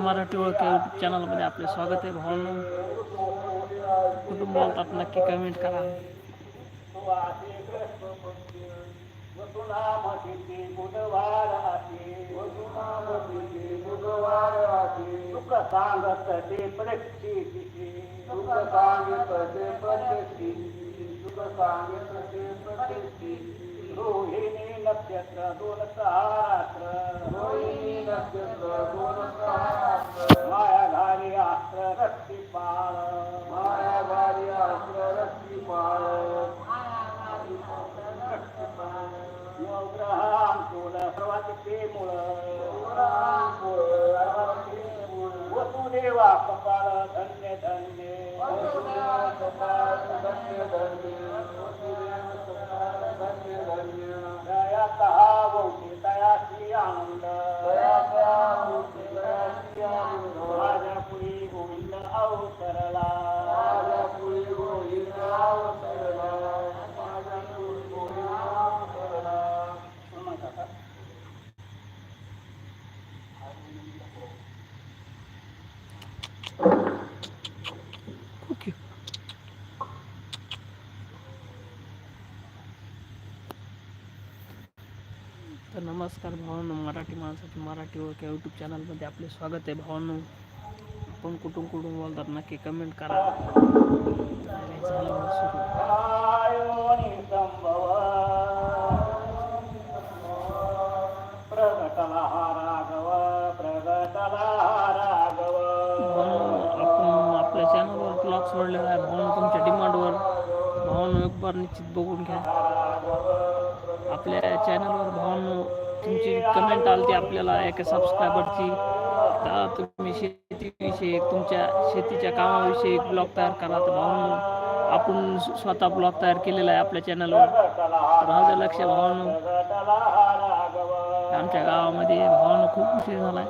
मराठी या यूट्यूब चॅनलमध्ये आपले स्वागत आहे भावांनो कुटुंब बोलतात नक्की कमेंट करा। सांगत ते सांगत ते सांगत ते रोहिणी नक्षत्र दोन सहस्र रोहिणी नक्षत्र दोन सहस्र माया घाली अस्त्र रक्ती पाळ माया घाली अस्त्र रक्ती पाळ नवग्रहांकुल सर्वाचे मूळ वसुदेवा कपाळ धन्य धन्य. धन्य धन्य. दया नमस्कार भावांनो मराठी माणसाची मराठी ओळख या यूट्यूब चॅनलमध्ये आपले स्वागत आहे भावांनो. आपण कुठून कुठून बोलतात नक्की कमेंट करा. आपण आपल्या चॅनलवर ब्लॉग सोडलेला आहे भावांनो तुमच्या डिमांडवर भावांनो एक बार निश्चित बघून घ्या. आपल्या चॅनलवर भावांनो तुमची कमेंट आलती आपल्याला एका सबस्क्रायबरची तर तुम्ही शेतीविषयी तुमच्या शेतीच्या कामाविषयी ब्लॉग तयार करा तर भाऊ आपण स्वतः ब्लॉग तयार केलेला आहे आपल्या चॅनलवर राहू द्या लक्ष भावानं. आमच्या गावामध्ये भावानं खूप उशीर झाला आहे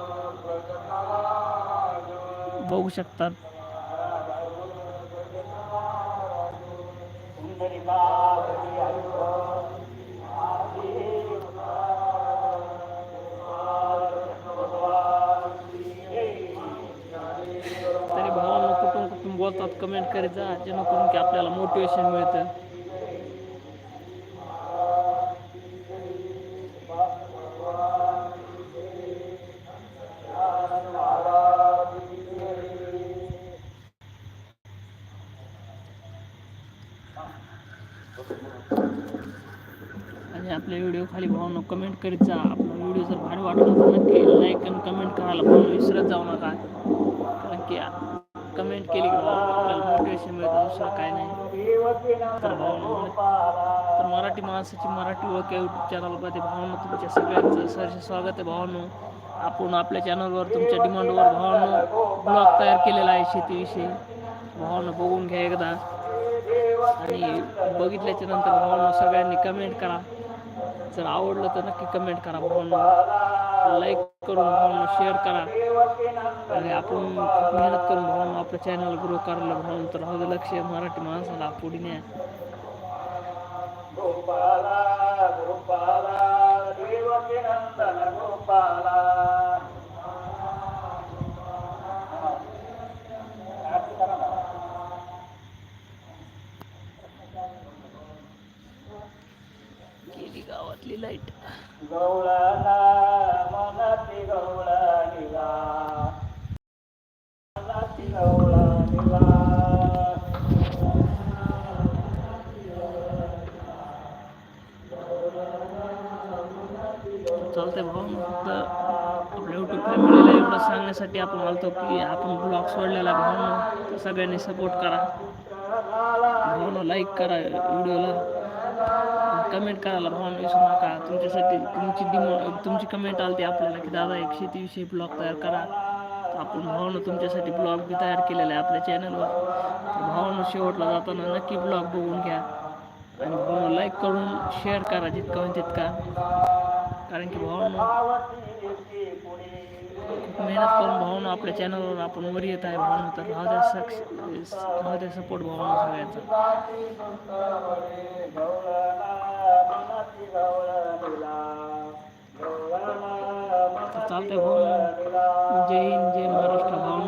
बघू शकतात. कमेंट करीत जा जेणेकरून की आपल्याला मोटिवेशन मिळतं. आणि आपल्या व्हिडिओ खाली भावना कमेंट करीत जा. आपला व्हिडिओ जर भारी वाटला तर नक्की लाईक आणि कमेंट करायला पण विसरत जाऊ नका. कारण की केली की? भावांनो आपल्याला मोटिवेशन मिळतं दुसरं काय नाही. तर भावना तर मराठी माणसाची मराठी ओळख या यूट्यूब चॅनलमध्ये भावनो तुमच्या सगळ्यांचं. सहर्ष स्वागत आहे भावनो. आपण आपल्या चॅनलवर तुमच्या डिमांडवर भावनो ब्लॉग तयार केलेला आहे शेतीविषयी. भावनो बघून घ्या एकदा. आणि बघितल्याच्या नंतर भावनो सगळ्यांनी कमेंट करा. जर आवडलं तर नक्की कमेंट करा भावांना. लाईक करून भावनो शेअर करा. आणि आपण मेहनत करून भावनो आपलं चॅनल ग्रो करायला भावनो तर राहू दे लक्ष मराठी माणसाला पुढे न्या. सांगण्यासाठी आपण आलतो की आपण ब्लॉग सोडलेला भाऊ सगळ्यांनी सपोर्ट करा. भावना लाईक करा व्हिडिओला कमेंट करायला भावना विसरू नका. तुमच्यासाठी तुमची डिमो तुमची कमेंट आली आपल्याला की दादा एक शेतीविषयी ब्लॉग तयार करा. आपण भावनं तुमच्यासाठी ब्लॉग बी तयार केलेला आहे आपल्या चॅनलवर तर भावनं शेवटला जाताना नक्की ब्लॉग बघून घ्या. आणि भावनं लाईक करून शेअर करा जितका होईल तितका. कारण की भावनं मेहनत करून भावनं आपल्या चॅनलवर आपण वर येत आहे भावनं तर राहू द्या सक्स राहू द्या सपोर्ट भावना सगळ्यांचा. चालतंय भाऊ जय हिंद जय महाराष्ट्र भाऊ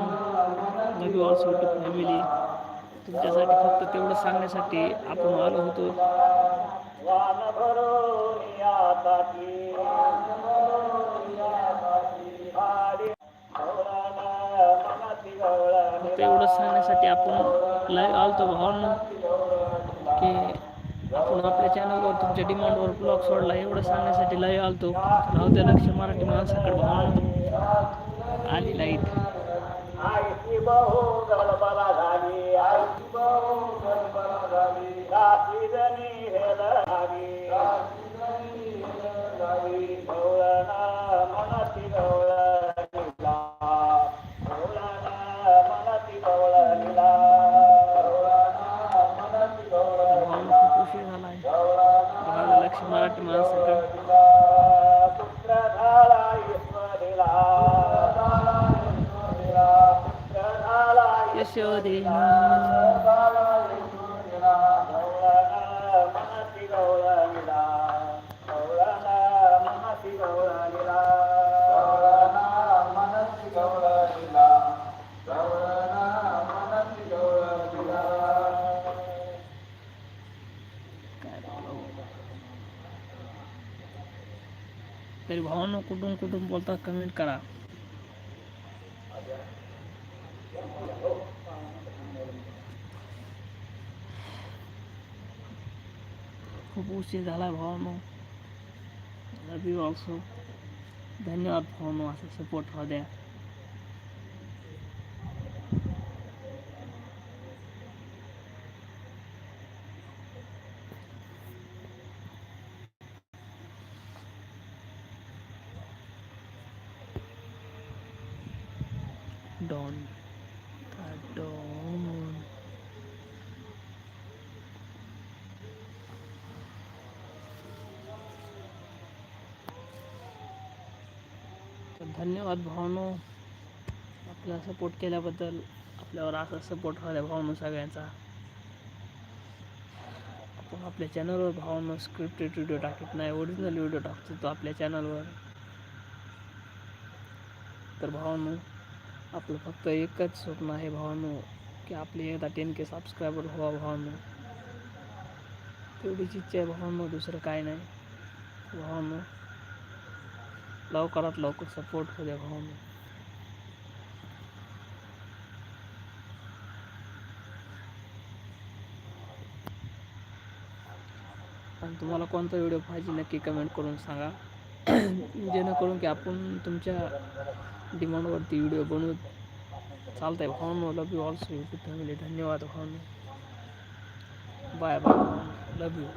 love you also to family तुमच्यासाठी फक्त तेवढं सांगण्यासाठी आपण आलो होतो. बोलतो भावांना की आपण आपल्या चॅनलवर तुमच्या डिमांडवर ब्लॉग सोडला एवढं सांगण्यासाठी लाईव्ह आलतो. राहू त्या लक्ष मराठी माणसाकडे भावांनो आली लाइट तरी भावांना कुठून कुठून बोलता कमेंट करा। खूप उशीर झाला भावांनो लव यू ऑल्सो धन्यवाद भावांनो असं सपोर्ट राहू द्या Don. Don. धन्यवाद भावनो. आपला सपोर्ट केल्याबद्दल आपल्यावर असा सपोर्ट व्हायला भावनो सगळ्यांचा. आपण आपल्या चॅनलवर भावनो स्क्रिप्टेड व्हिडिओ टाकत नाही ओरिजिनल व्हिडिओ टाकतो तो आपल्या चॅनलवर तर भावांनो आपलं फक्त एकच स्वप्न आहे भावांनो की आपले एकदा टेन के सबस्क्रायबर व्हावा भावांनो. तेवढीच इच्छा आहे भावांनो दुसरं काय नाही. भावांनो लवकरात लवकर सपोर्ट होऊ द्या भावांनो आणि तुम्हाला व्हिडिओ पाहिजे नक्की कमेंट करून सांगा. जेणेकरून की आपण तुमच्या डिमांडवरती व्हिडिओ बनवू. चालतंय भावनो love you also YouTube family धन्यवाद भावनो बाय बाय लव यू